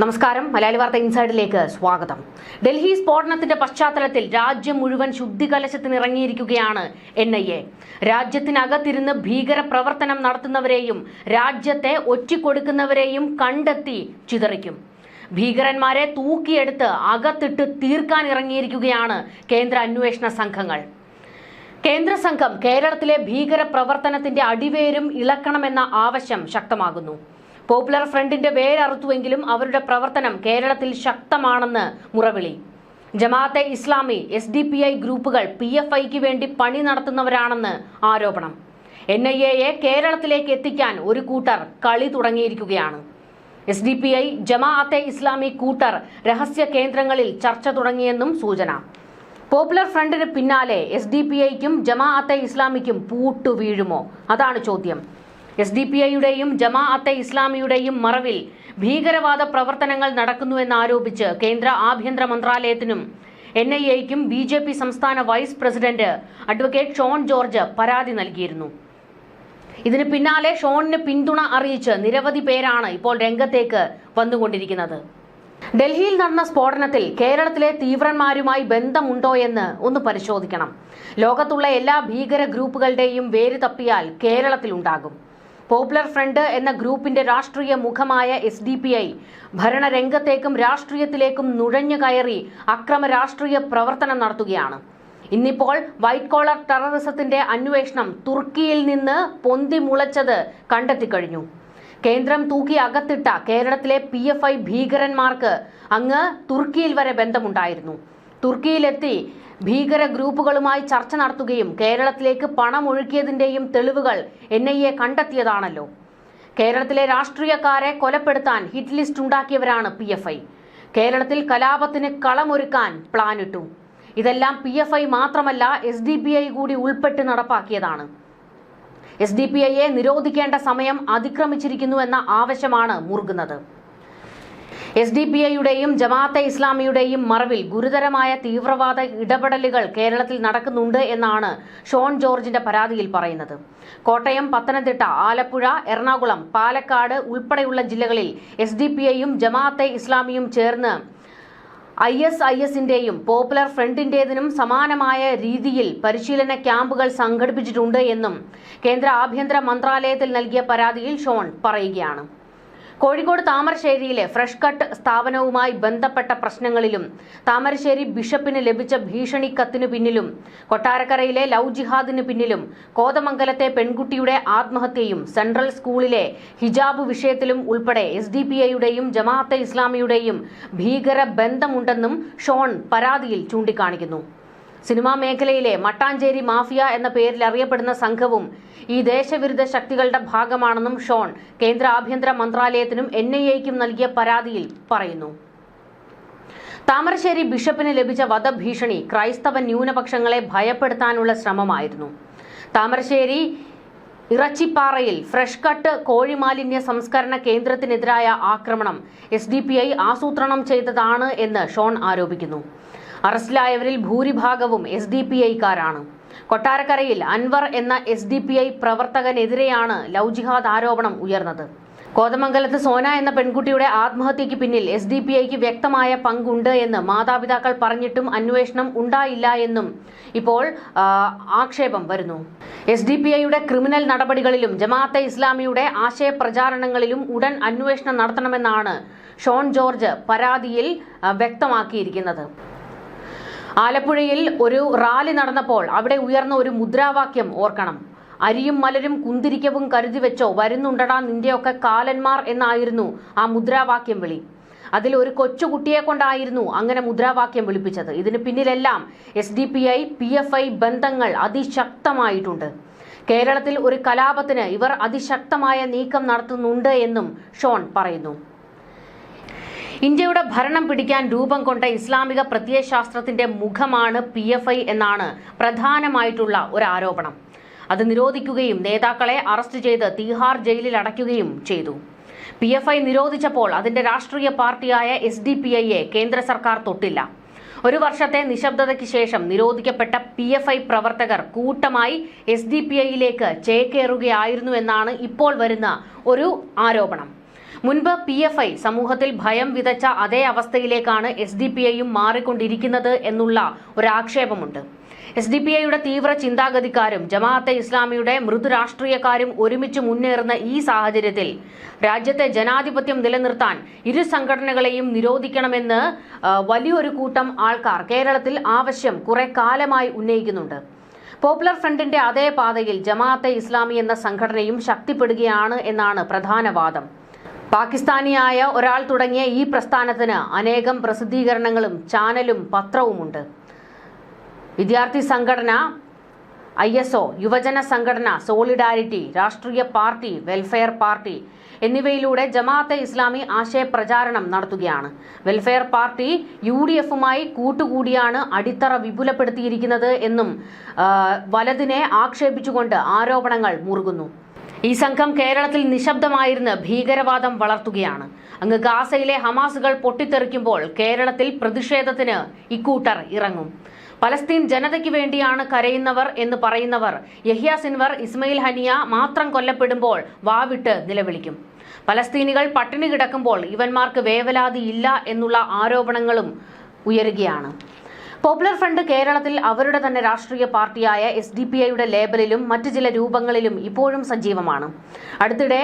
നമസ്കാരം. മലയാളി വാർത്ത ഇൻസൈഡിലേക്ക് സ്വാഗതം. ഡൽഹി സ്ഫോടനത്തിന്റെ പശ്ചാത്തലത്തിൽ രാജ്യം മുഴുവൻ ശുദ്ധികലശത്തിന് ഇറങ്ങിയിരിക്കുകയാണ് എൻ ഐ എ. രാജ്യത്തിനകത്തിരുന്ന് ഭീകര പ്രവർത്തനം നടത്തുന്നവരെയും രാജ്യത്തെ ഒറ്റിക്കൊടുക്കുന്നവരെയും കണ്ടെത്തി ചിതറിക്കും. ഭീകരന്മാരെ തൂക്കിയെടുത്ത് അകത്തിട്ട് തീർക്കാൻ ഇറങ്ങിയിരിക്കുകയാണ് കേന്ദ്ര അന്വേഷണ സംഘങ്ങൾ. കേന്ദ്ര സംഘം കേരളത്തിലെ ഭീകര പ്രവർത്തനത്തിന്റെ അടിവേരും ഇളക്കണമെന്ന ആവശ്യം ശക്തമാകുന്നു. പോപ്പുലർ ഫ്രണ്ടിന്റെ വേരറുത്തുവെങ്കിലും അവരുടെ പ്രവർത്തനം കേരളത്തിൽ ശക്തമാണെന്ന് മുറവിളി. Jamaat-e Islami S D P I ഗ്രൂപ്പുകൾ പി എഫ് ഐക്ക് വേണ്ടി പണി നടത്തുന്നവരാണെന്ന് ആരോപണം. എൻ ഐ എയെ കേരളത്തിലേക്ക് എത്തിക്കാൻ ഒരു കൂട്ടർ കളി തുടങ്ങിയിരിക്കുകയാണ്. S D P I Jamaat-e Islami കൂട്ടർ രഹസ്യ കേന്ദ്രങ്ങളിൽ ചർച്ച തുടങ്ങിയെന്നും സൂചന. പോപ്പുലർ ഫ്രണ്ടിന് പിന്നാലെ എസ് ഡി പി ഐക്കും ജമാഅത്തെ ഇസ്ലാമിക്കും പൂട്ടു വീഴുമോ അതാണ് ചോദ്യം. എസ് ഡി പി ഐയുടെയും ജമാഅത്തെ ഇസ്ലാമിയുടെയും മറവിൽ ഭീകരവാദ പ്രവർത്തനങ്ങൾ നടക്കുന്നുവെന്നാരോപിച്ച് കേന്ദ്ര ആഭ്യന്തര മന്ത്രാലയത്തിനും എൻ ഐ എക്കും ബി ജെ പി സംസ്ഥാന vice president advocate Shone George പരാതി നൽകിയിരുന്നു. ഇതിന് പിന്നാലെ ഷോണിന് പിന്തുണ അറിയിച്ച് നിരവധി പേരാണ് ഇപ്പോൾ രംഗത്തേക്ക് വന്നുകൊണ്ടിരിക്കുന്നത്. ഡൽഹിയിൽ നടന്ന സ്ഫോടനത്തിൽ കേരളത്തിലെ തീവ്രന്മാരുമായി ബന്ധമുണ്ടോ എന്ന് ഒന്ന് പരിശോധിക്കണം. ലോകത്തുള്ള എല്ലാ ഭീകര ഗ്രൂപ്പുകളുടെയും വേര് തപ്പിയാൽ കേരളത്തിലുണ്ടാകും. പോപ്പുലർ ഫ്രണ്ട് എന്ന ഗ്രൂപ്പിന്റെ രാഷ്ട്രീയ മുഖമായ എസ് ഡി പി ഐ ഭരണരംഗത്തേക്കും രാഷ്ട്രീയത്തിലേക്കും നുഴഞ്ഞു കയറി അക്രമ രാഷ്ട്രീയ പ്രവർത്തനം നടത്തുകയാണ്. ഇന്നിപ്പോൾ വൈറ്റ് കോളർ ടെററിസത്തിന്റെ അന്വേഷണം തുർക്കിയിൽ നിന്ന് പൊന്തി മുളച്ചത് കണ്ടെത്തിക്കഴിഞ്ഞു. കേന്ദ്രം തൂക്കി അകത്തിട്ട കേരളത്തിലെ പി എഫ് ഐ ഭീകരന്മാർക്ക് അങ്ങ് തുർക്കിയിൽ വരെ ബന്ധമുണ്ടായിരുന്നു. തുർക്കിയിലെത്തി ഭീകര ഗ്രൂപ്പുകളുമായി ചർച്ച നടത്തുകയും കേരളത്തിലേക്ക് പണം ഒഴുക്കിയതിന്റെയും തെളിവുകൾ എൻ ഐ എ കണ്ടെത്തിയതാണല്ലോ. കേരളത്തിലെ രാഷ്ട്രീയക്കാരെ കൊലപ്പെടുത്താൻ ഹിറ്റ് ലിസ്റ്റ് ഉണ്ടാക്കിയവരാണ് പി എഫ് ഐ. കേരളത്തിൽ കലാപത്തിന് കളമൊരുക്കാൻ പ്ലാനിട്ടു. ഇതെല്ലാം പി എഫ് ഐ മാത്രമല്ല എസ് ഡി പി ഐ കൂടി ഉൾപ്പെട്ട് നടപ്പാക്കിയതാണ്. എസ് ഡി പി ഐയെ നിരോധിക്കേണ്ട സമയം അതിക്രമിച്ചിരിക്കുന്നു എന്ന ആവശ്യമാണ് മുറുകുന്നത്. എസ് ഡി പി ഐയുടെയും ജമാഅത്തെ ഇസ്ലാമിയുടെയും മറവിൽ ഗുരുതരമായ തീവ്രവാദ ഇടപെടലുകൾ കേരളത്തിൽ നടക്കുന്നുണ്ട് എന്നാണ് ഷോൺ ജോർജിന്റെ പരാതിയിൽ പറയുന്നത്. കോട്ടയം പത്തനംതിട്ട ആലപ്പുഴ എറണാകുളം പാലക്കാട് ഉൾപ്പെടെയുള്ള ജില്ലകളിൽ എസ് ഡി പി ഐയും ജമാഅത്തെ ഇസ്ലാമിയും ചേർന്ന് ഐ എസ് ഐ എസിന്റെയും പോപ്പുലർ ഫ്രണ്ടിന്റേതിനും സമാനമായ രീതിയിൽ പരിശീലന ക്യാമ്പുകൾ സംഘടിപ്പിച്ചിട്ടുണ്ട് എന്നും കേന്ദ്ര ആഭ്യന്തര മന്ത്രാലയത്തിൽ നൽകിയ പരാതിയിൽ ഷോൺ പറയുകയാണ്. കോഴിക്കോട് താമരശ്ശേരിയിലെ ഫ്രഷ് കട്ട് സ്ഥാപനവുമായി ബന്ധപ്പെട്ട പ്രശ്നങ്ങളിലും താമരശ്ശേരി ബിഷപ്പിന് ലഭിച്ച ഭീഷണി കത്തിനു പിന്നിലും കൊട്ടാരക്കരയിലെ ലവ് ജിഹാദിന് പിന്നിലും കോതമംഗലത്തെ പെൺകുട്ടിയുടെ ആത്മഹത്യയും സെൻട്രൽ സ്കൂളിലെ ഹിജാബ് വിഷയത്തിലും ഉൾപ്പെടെ എസ് ഡി പി ഐയുടെയും ജമാഅത്തെ ഇസ്ലാമിയുടെയും ഭീകര ബന്ധമുണ്ടെന്നും ഷോൺ പരാതിയിൽ ചൂണ്ടിക്കാണിക്കുന്നു. സിനിമാ മേഖലയിലെ മട്ടാഞ്ചേരി മാഫിയ എന്ന പേരിൽ അറിയപ്പെടുന്ന സംഘവും ഈ ദേശവിരുദ്ധ ശക്തികളുടെ ഭാഗമാണെന്നും ഷോൺ കേന്ദ്ര ആഭ്യന്തര മന്ത്രാലയത്തിനും എൻ ഐ എക്കും നൽകിയ പരാതിയിൽ പറയുന്നു. താമരശ്ശേരി ബിഷപ്പിന് ലഭിച്ച വധഭീഷണി ക്രൈസ്തവ ന്യൂനപക്ഷങ്ങളെ ഭയപ്പെടുത്താനുള്ള ശ്രമമായിരുന്നു. താമരശ്ശേരി ഇറച്ചിപ്പാറയിൽ ഫ്രഷ് കട്ട് കോഴിമാലിന്യ സംസ്കരണ കേന്ദ്രത്തിനെതിരായ ആക്രമണം എസ് ഡി പി ഐ ആസൂത്രണം ചെയ്തതാണ് എന്ന് ഷോൺ ആരോപിക്കുന്നു. അറസ്റ്റിലായവരിൽ ഭൂരിഭാഗവും എസ് ഡി പി ഐക്കാരാണ്. കൊട്ടാരക്കരയിൽ അൻവർ എന്ന എസ് ഡി പി ഐ പ്രവർത്തകനെതിരെയാണ് ലവ് ജിഹാദ് ആരോപണം ഉയർന്നത്. കോതമംഗലത്ത് സോന എന്ന പെൺകുട്ടിയുടെ ആത്മഹത്യയ്ക്ക് പിന്നിൽ എസ് ഡി പി ഐക്ക് വ്യക്തമായ പങ്കുണ്ട് എന്ന് മാതാപിതാക്കൾ പറഞ്ഞിട്ടും അന്വേഷണം ഉണ്ടായില്ല എന്നും ഇപ്പോൾ ആക്ഷേപം വരുന്നു. എസ് ഡി പി ഐയുടെ ക്രിമിനൽ നടപടികളിലും ജമാഅത്തെ ഇസ്ലാമിയുടെ ആശയപ്രചാരണങ്ങളിലും ഉടൻ അന്വേഷണം നടത്തണമെന്നാണ് ഷോൺ ജോർജ് പരാതിയിൽ വ്യക്തമാക്കിയിരിക്കുന്നത്. ആലപ്പുഴയിൽ ഒരു റാലി നടന്നപ്പോൾ അവിടെ ഉയർന്ന ഒരു മുദ്രാവാക്യം ഓർക്കണം. അരിയും മലരും കുന്തിരിക്കവും കരുതി വെച്ചോ വരുന്നുണ്ടടാ നിന്റെയൊക്കെ കാലന്മാർ എന്നായിരുന്നു ആ മുദ്രാവാക്യം വിളി. അതിൽ ഒരു കൊച്ചുകുട്ടിയെ കൊണ്ടായിരുന്നു അങ്ങനെ മുദ്രാവാക്യം വിളിപ്പിച്ചത്. ഇതിന് പിന്നിലെല്ലാം S D P I P F I ബന്ധങ്ങൾ അതിശക്തമായിട്ടുണ്ട്. കേരളത്തിൽ ഒരു കലാപത്തിന് ഇവർ അതിശക്തമായ നീക്കം നടത്തുന്നുണ്ട് എന്നും ഷോൺ പറയുന്നു. ഇന്ത്യയുടെ ഭരണം പിടിക്കാൻ രൂപം കൊണ്ട ഇസ്ലാമിക പ്രത്യയശാസ്ത്രത്തിന്റെ മുഖമാണ് പി എഫ് ഐ എന്നാണ് പ്രധാനമായിട്ടുള്ള ഒരു ആരോപണം. അത് നിരോധിക്കുകയും നേതാക്കളെ അറസ്റ്റ് ചെയ്ത് തീഹാർ ജയിലിൽ അടയ്ക്കുകയും ചെയ്തു. പി എഫ് ഐ നിരോധിച്ചപ്പോൾ അതിന്റെ രാഷ്ട്രീയ പാർട്ടിയായ എസ് ഡി പി ഐയെ കേന്ദ്ര സർക്കാർ തൊട്ടില്ല. ഒരു വർഷത്തെ നിശബ്ദതയ്ക്ക് ശേഷം നിരോധിക്കപ്പെട്ട പി എഫ് ഐ പ്രവർത്തകർ കൂട്ടമായി എസ് ഡി പി ഐയിലേക്ക് ചേക്കേറുകയായിരുന്നു എന്നാണ് ഇപ്പോൾ വരുന്ന ഒരു ആരോപണം. മുൻപ് പി എഫ് ഐ സമൂഹത്തിൽ ഭയം വിതച്ച അതേ അവസ്ഥയിലേക്കാണ് എസ് ഡി പി ഐയും മാറിക്കൊണ്ടിരിക്കുന്നത് എന്നുള്ള ഒരാക്ഷേപമുണ്ട്. എസ് ഡി പി ഐയുടെ തീവ്ര ചിന്താഗതിക്കാരും ജമാഅത്തെ ഇസ്ലാമിയുടെ മൃദുരാഷ്ട്രീയക്കാരും ഒരുമിച്ച് മുന്നേറുന്ന ഈ സാഹചര്യത്തിൽ രാജ്യത്തെ ജനാധിപത്യം നിലനിർത്താൻ ഇരു സംഘടനകളെയും നിരോധിക്കണമെന്ന് വലിയൊരു കൂട്ടം ആൾക്കാർ കേരളത്തിൽ ആവശ്യം കുറെ കാലമായി ഉന്നയിക്കുന്നുണ്ട്. പോപ്പുലർ ഫ്രണ്ടിന്റെ അതേ പാതയിൽ ജമാഅത്തെ ഇസ്ലാമി എന്ന സംഘടനയും ശക്തിപ്പെടുകയാണ് എന്നാണ് പ്രധാന വാദം. പാകിസ്ഥാനിയായ ഒരാൾ തുടങ്ങിയ ഈ പ്രസ്ഥാനത്തിന് അനേകം പ്രസിദ്ധീകരണങ്ങളും ചാനലും പത്രവുമുണ്ട്. വിദ്യാർത്ഥി സംഘടന ഐ എസ് ഒ യുവജന സംഘടന സോളിഡാരിറ്റി രാഷ്ട്രീയ പാർട്ടി വെൽഫെയർ പാർട്ടി എന്നിവയിലൂടെ ജമാഅത്തെ ഇസ്ലാമി ആശയപ്രചാരണം നടത്തുകയാണ്. വെൽഫെയർ പാർട്ടി യു ഡി എഫുമായി കൂട്ടുകൂടിയാണ് അടിത്തറ വിപുലപ്പെടുത്തിയിരിക്കുന്നത് എന്നും വലതിനെ ആക്ഷേപിച്ചുകൊണ്ട് ആരോപണങ്ങൾ മുറുകുന്നു. ഈ സംഘം കേരളത്തിൽ നിശബ്ദമായിരുന്ന് ഭീകരവാദം വളർത്തുകയാണ്. അങ്ങ് ഗാസയിലെ ഹമാസുകൾ പൊട്ടിത്തെറിക്കുമ്പോൾ കേരളത്തിൽ പ്രതിഷേധത്തിന് ഇക്കൂട്ടർ ഇറങ്ങും. പലസ്തീൻ ജനതയ്ക്ക് വേണ്ടിയാണ് കരയുന്നവർ എന്ന് പറയുന്നവർ യഹ്യ സിൻവർ ഇസ്മയിൽ ഹനിയ മാത്രം കൊല്ലപ്പെടുമ്പോൾ വാവിട്ട് നിലവിളിക്കും. പലസ്തീനികൾ പട്ടിണി കിടക്കുമ്പോൾ ഇവന്മാർക്ക് വേവലാതി ഇല്ല എന്നുള്ള ആരോപണങ്ങളും ഉയരുകയാണ്. പോപ്പുലർ ഫ്രണ്ട് കേരളത്തിൽ അവരുടെ തന്നെ രാഷ്ട്രീയ പാർട്ടിയായ എസ് ഡി പി ഐയുടെ ലേബലിലും മറ്റു ചില രൂപങ്ങളിലും ഇപ്പോഴും സജീവമാണ്. അടുത്തിടെ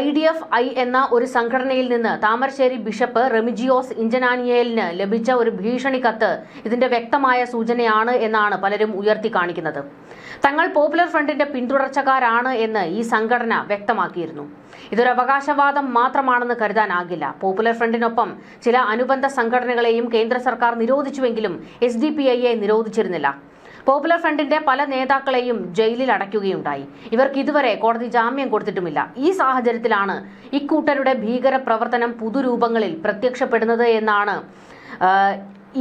ഐ ഡി എഫ് ഐ എന്ന ഒരു സംഘടനയിൽ നിന്ന് താമരശ്ശേരി ബിഷപ്പ് റെമിജിയോസ് ഇഞ്ചനാനിയലിന് ലഭിച്ച ഒരു ഭീഷണി കത്ത് ഇതിന്റെ വ്യക്തമായ സൂചനയാണ് എന്നാണ് പലരും ഉയർത്തി കാണിക്കുന്നത് തങ്ങൾ പോപ്പുലർ ഫ്രണ്ടിന്റെ പിന്തുടർച്ചക്കാരാണ് എന്ന് ഈ സംഘടന വ്യക്തമാക്കിയിരുന്നു. ഇതൊരു അവകാശവാദം മാത്രമാണെന്ന് കരുതാനാകില്ല പോപ്പുലർ ഫ്രണ്ടിനൊപ്പം ചില അനുബന്ധ സംഘടനകളെയും കേന്ദ്ര സർക്കാർ നിരോധിച്ചുവെങ്കിലും എസ് ഡി പി ഐയെ നിരോധിച്ചിരുന്നില്ല. പോപ്പുലർ ഫ്രണ്ടിന്റെ പല നേതാക്കളെയും ജയിലിൽ അടയ്ക്കുകയുണ്ടായി. ഇവർക്ക് ഇതുവരെ കോടതി ജാമ്യം കൊടുത്തിട്ടുമില്ല. ഈ സാഹചര്യത്തിലാണ് ഇക്കൂട്ടരുടെ ഭീകര പ്രവർത്തനം പുതുരൂപങ്ങളിൽ പ്രത്യക്ഷപ്പെടുന്നത് എന്നാണ്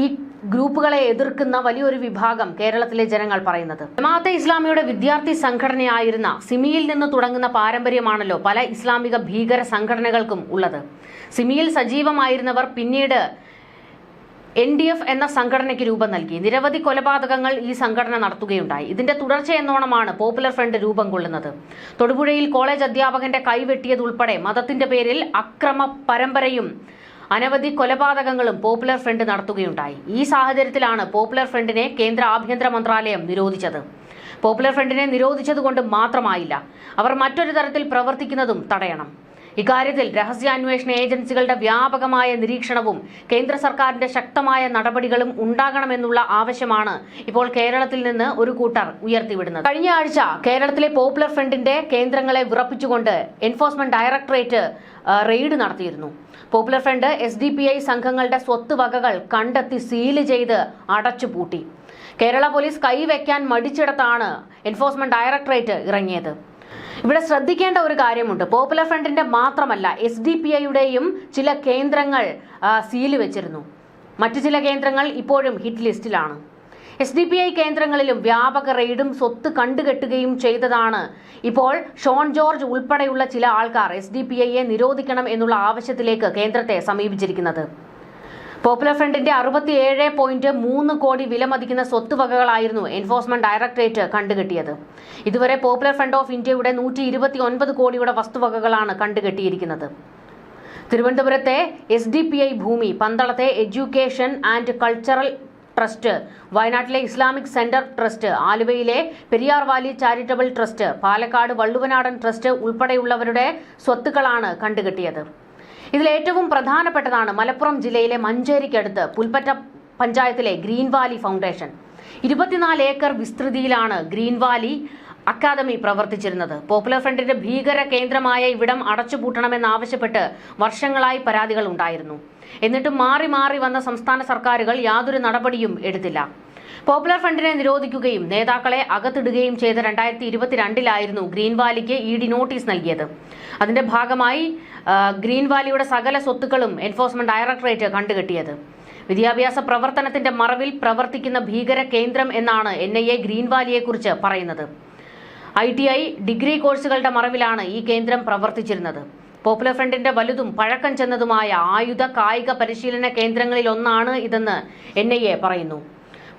ഈ ഗ്രൂപ്പുകളെ എതിർക്കുന്ന വലിയൊരു വിഭാഗം കേരളത്തിലെ ജനങ്ങൾ പറയുന്നത്. ജമാഅത്തെ ഇസ്ലാമിയുടെ വിദ്യാർത്ഥി സംഘടനയായിരുന്ന സിമിയിൽ നിന്ന് തുടങ്ങുന്ന പാരമ്പര്യമാണല്ലോ പല ഇസ്ലാമിക ഭീകര സംഘടനകൾക്കും ഉള്ളത്. സിമിയിൽ സജീവമായിരുന്നവർ പിന്നീട് എൻ ഡി എഫ് എന്ന സംഘടനയ്ക്ക് രൂപം നൽകി. നിരവധി കൊലപാതകങ്ങൾ ഈ സംഘടന നടത്തുകയുണ്ടായി. ഇതിന്റെ തുടർച്ചയെന്നോണമാണ് പോപ്പുലർ ഫ്രണ്ട് രൂപം കൊള്ളുന്നത്. തൊടുപുഴയിൽ കോളേജ് അധ്യാപകന്റെ കൈവെട്ടിയതുൾപ്പെടെ മതത്തിന്റെ പേരിൽ അക്രമ പരമ്പരയും അനവധി കൊലപാതകങ്ങളും പോപ്പുലർ ഫ്രണ്ട് നടത്തുകയുണ്ടായി. ഈ സാഹചര്യത്തിലാണ് പോപ്പുലർ ഫ്രണ്ടിനെ കേന്ദ്ര ആഭ്യന്തര മന്ത്രാലയം നിരോധിച്ചത്. പോപ്പുലർ ഫ്രണ്ടിനെ നിരോധിച്ചതുകൊണ്ട് മാത്രമായില്ല അവർ മറ്റൊരു തരത്തിൽ പ്രവർത്തിക്കുന്നതും തടയണം. ഇക്കാര്യത്തിൽ രഹസ്യാന്വേഷണ ഏജൻസികളുടെ വ്യാപകമായ നിരീക്ഷണവും കേന്ദ്ര സർക്കാരിന്റെ ശക്തമായ നടപടികളും ഉണ്ടാകണമെന്നുള്ള ആവശ്യമാണ് ഇപ്പോൾ കേരളത്തിൽ നിന്ന് ഒരു കൂട്ടർ ഉയർത്തിവിടുന്നത്. കഴിഞ്ഞ ആഴ്ച കേരളത്തിലെ പോപ്പുലർ ഫ്രണ്ടിന്റെ കേന്ദ്രങ്ങളെ വിറപ്പിച്ചുകൊണ്ട് എൻഫോഴ്സ്മെന്റ് ഡയറക്ടറേറ്റ് റെയ്ഡ് നടത്തിയിരുന്നു. Popular front S D P I സംഘങ്ങളുടെ സ്വത്ത് വകകൾ കണ്ടെത്തി സീൽ ചെയ്ത് അടച്ചുപൂട്ടി. കേരള പോലീസ് കൈവയ്ക്കാൻ മടിച്ചിടത്താണ് എൻഫോഴ്സ്മെന്റ് ഡയറക്ടറേറ്റ് ഇറങ്ങിയത്. ഇവിടെ ശ്രദ്ധിക്കേണ്ട ഒരു കാര്യമുണ്ട്. പോപ്പുലർ ഫ്രണ്ടിന്റെ മാത്രമല്ല എസ് ഡി പി ഐയുടെയും ചില കേന്ദ്രങ്ങൾ സീൽ വെച്ചിരുന്നു. മറ്റു ചില കേന്ദ്രങ്ങൾ ഇപ്പോഴും ഹിറ്റ് ലിസ്റ്റിലാണ് എസ് ഡി പി ഐ കേന്ദ്രങ്ങളിലും വ്യാപക റെയ്ഡും സ്വത്ത് കണ്ടുകെട്ടുകയും ചെയ്തതാണ്. ഇപ്പോൾ ഷോൺ ജോർജ് ഉൾപ്പെടെയുള്ള ചില ആൾക്കാർ എസ് ഡി പി ഐയെ നിരോധിക്കണം എന്നുള്ള ആവശ്യത്തിലേക്ക് കേന്ദ്രത്തെ സമീപിച്ചിരിക്കുന്നത്. പോപ്പുലർ ഫ്രണ്ടിന്റെ അറുപത്തിയേഴ് പോയിന്റ് മൂന്ന് കോടി വിലമതിക്കുന്ന സ്വത്തുവകകളായിരുന്നു എൻഫോഴ്സ്മെന്റ് ഡയറക്ടറേറ്റ് കണ്ടുകെട്ടിയത്. ഇതുവരെ പോപ്പുലർ ഫ്രണ്ട് ഓഫ് ഇന്ത്യയുടെ നൂറ്റി ഇരുപത്തി ഒൻപത് കോടിയുടെ വസ്തുവകകളാണ് കണ്ടുകെട്ടിയിരിക്കുന്നത്. തിരുവനന്തപുരത്തെ എസ് ഡി പി ഐ ഭൂമി പന്തളത്തെ എഡ്യൂക്കേഷൻ ആൻഡ് കൾച്ചറൽ ട്രസ്റ്റ് വയനാട്ടിലെ ഇസ്ലാമിക് സെന്റർ ട്രസ്റ്റ് ആലുവയിലെ Periyar valley charitable trust Palakkad Valluvanadan trust ഉൾപ്പെടെയുള്ളവരുടെ സ്വത്തുക്കളാണ് കണ്ടുകെട്ടിയത്. ഇതിൽ ഏറ്റവും പ്രധാനപ്പെട്ടതാണ് മലപ്പുറം ജില്ലയിലെ മഞ്ചേരിക്കടുത്ത് പുൽപ്പറ്റ പഞ്ചായത്തിലെ ഗ്രീൻ വാലി ഫൗണ്ടേഷൻ. ഇരുപത്തിനാല് ഏക്കർ വിസ്തൃതിയിലാണ് ഗ്രീൻ വാലി അക്കാദമി പ്രവർത്തിച്ചിരുന്നത്. പോപ്പുലർ ഫ്രണ്ടിന്റെ ഭീകര കേന്ദ്രമായ ഇവിടം അടച്ചുപൂട്ടണമെന്നാവശ്യപ്പെട്ട് വർഷങ്ങളായി പരാതികൾ ഉണ്ടായിരുന്നു. എന്നിട്ടും മാറി മാറി വന്ന സംസ്ഥാന സർക്കാരുകൾ യാതൊരു നടപടിയും എടുത്തില്ല. പോപ്പുലർ ഫ്രണ്ടിനെ നിരോധിക്കുകയും നേതാക്കളെ അകത്തിടുകയും ചെയ്ത രണ്ടായിരത്തി ഇരുപത്തിരണ്ടിലായിരുന്നു ഗ്രീൻ വാലിക്ക് ഇ ഡി നോട്ടീസ് നൽകിയത്. അതിന്റെ ഭാഗമായി ഗ്രീൻ വാലിയുടെ സകല സ്വത്തുക്കളും എൻഫോഴ്സ്മെന്റ് ഡയറക്ടറേറ്റ് കണ്ടുകെട്ടിയത്. വിദ്യാഭ്യാസ പ്രവർത്തനത്തിന്റെ മറവിൽ പ്രവർത്തിക്കുന്ന ഭീകര കേന്ദ്രം എന്നാണ് എൻ ഐ എ ഗ്രീൻ വാലിയെക്കുറിച്ച് പറയുന്നത്. ഐ ടി ഐ ഡിഗ്രി കോഴ്സുകളുടെ മറവിലാണ് ഈ കേന്ദ്രം പ്രവർത്തിച്ചിരുന്നത്. പോപ്പുലർ ഫ്രണ്ടിന്റെ വലുതും പഴക്കം ചെന്നതുമായ ആയുധ കായിക പരിശീലന കേന്ദ്രങ്ങളിൽ ഒന്നാണ് ഇതെന്ന് എൻ ഐ എ പറയുന്നു.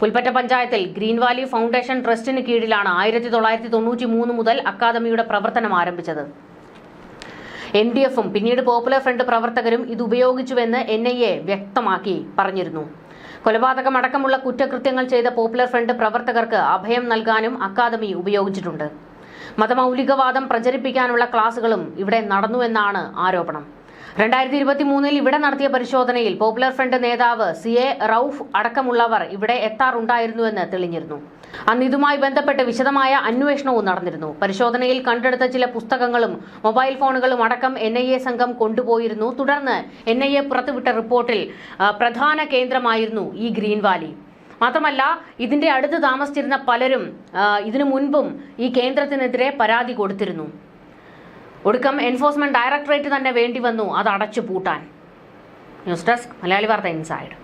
പുൽപ്പറ്റ പഞ്ചായത്തിൽ ഗ്രീൻ വാലി ഫൗണ്ടേഷൻ ട്രസ്റ്റിന് കീഴിലാണ് ആയിരത്തി തൊള്ളായിരത്തി തൊണ്ണൂറ്റി മൂന്ന് മുതൽ അക്കാദമിയുടെ പ്രവർത്തനം ആരംഭിച്ചത്. എൻ ഡി എഫും പിന്നീട് പോപ്പുലർ ഫ്രണ്ട് പ്രവർത്തകരും ഇത് ഉപയോഗിച്ചുവെന്ന് എൻ ഐ എ വ്യക്തമാക്കി പറഞ്ഞിരുന്നു. കൊലപാതകമടക്കമുള്ള കുറ്റകൃത്യങ്ങൾ ചെയ്ത പോപ്പുലർ ഫ്രണ്ട് പ്രവർത്തകർക്ക് അഭയം നൽകാനും അക്കാദമി ഉപയോഗിച്ചിട്ടുണ്ട്. മതമൗലികവാദം പ്രചരിപ്പിക്കാനുള്ള ക്ലാസുകളും ഇവിടെ നടന്നുവെന്നാണ് ആരോപണം. രണ്ടായിരത്തി ഇരുപത്തി മൂന്നിൽ ഇവിടെ നടത്തിയ പരിശോധനയിൽ പോപ്പുലർ ഫ്രണ്ട് നേതാവ് സി എ റൌഫ് അടക്കമുള്ളവർ ഇവിടെ എത്താറുണ്ടായിരുന്നുവെന്ന് തെളിഞ്ഞിരുന്നു. അന്ന് ഇതുമായി ബന്ധപ്പെട്ട് വിശദമായ അന്വേഷണവും നടന്നിരുന്നു. പരിശോധനയിൽ കണ്ടെടുത്ത ചില പുസ്തകങ്ങളും മൊബൈൽ ഫോണുകളും അടക്കം എൻ ഐ എ സംഘം കൊണ്ടുപോയിരുന്നു. തുടർന്ന് എൻ ഐ എ പുറത്തുവിട്ട റിപ്പോർട്ടിൽ പ്രധാന കേന്ദ്രമായിരുന്നു ഈ ഗ്രീൻ വാലി. മാത്രമല്ല ഇതിന്റെ അടുത്ത് താമസിച്ചിരുന്ന പലരും ഇതിനു മുൻപും ഈ കേന്ദ്രത്തിനെതിരെ പരാതി കൊടുത്തിരുന്നു. ഒടുക്കം എൻഫോഴ്സ്മെന്റ് ഡയറക്ടറേറ്റ് തന്നെ വേണ്ടി വന്നു. അത് അടച്ചു പൂട്ടാൻ. ന്യൂസ് ഡെസ്ക് മലയാളി വാർത്ത ഇൻസൈഡ്.